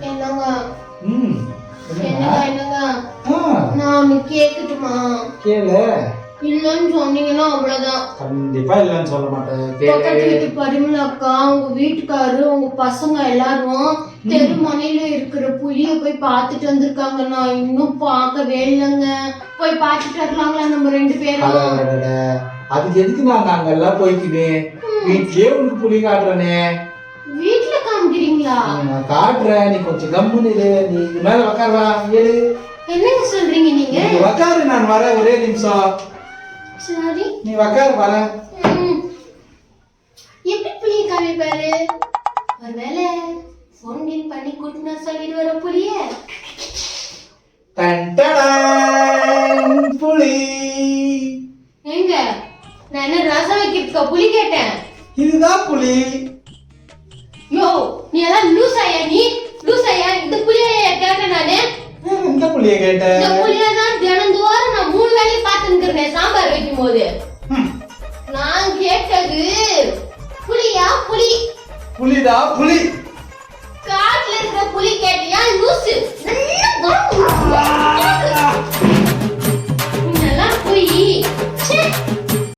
என்னங்க? ம் என்னங்க என்னங்க? ஆ. நான் ஒண்ணு கேக்கட்டுமா? கேளு. இல்லன்னு சொன்னீங்கன்னா அவ்வளவுதான். கண்டிப்பா இல்லைன்னு சொல்ல மாட்டேன். பக்கத்து கேளு வீட்டு பரிமள அக்கா உங்க வீட்டுக்காரு உங்க பசங்க எல்லாரும் இருக்கிற புலிய போய் பார்த்துட்டு வந்திருக்காங்க. நான் இன்னும் பார்க்கவே இல்லைங்க. போய் பார்த்துட்டு வரலாங்களா நம்ம ரெண்டு பேரும். அதுக்கு எதுக்கு நான் அங்கெல்லாம் போய்க்கிது வீட்லயே உனக்கு புலி காட்டுறனே. வீட்டுல காமிக்கிறீங்களா? நான் காட்டுறேன். நீ கொஞ்சம் கம்முன்னு இரு. நீ இது மேல உக்காருவா ஏழு. என்னங்க சொல்றீங்க நீங்க? நீ உக்காரு நான் வரேன். ஒரே நிமிஷம். சரி. நீ உக்காரு வரேன் ம். எப்படி புளிய காமிப்பாரு? ஒருவேளை ஃபோன் கின் பண்ணி கூட்டினா சொல்லிட்டு வர புளிய புலி. எங்க நான் என்ன ரசம் வைக்கிறதுக்கா புளி கேட்டேன்? இதுதான் புலி. யோ நீ எல்லாம் லூஸ் ஐயா நீ? லூஸ் கேட்டேன் நானு? இந்த புள்ளைய நான் மூணு வேலையும் பார்த்துக்கிறேன் சாம்பார் வைக்கும் நான் கேட்டது புளியா? புளி. காட்டுல இருக்கிற புளி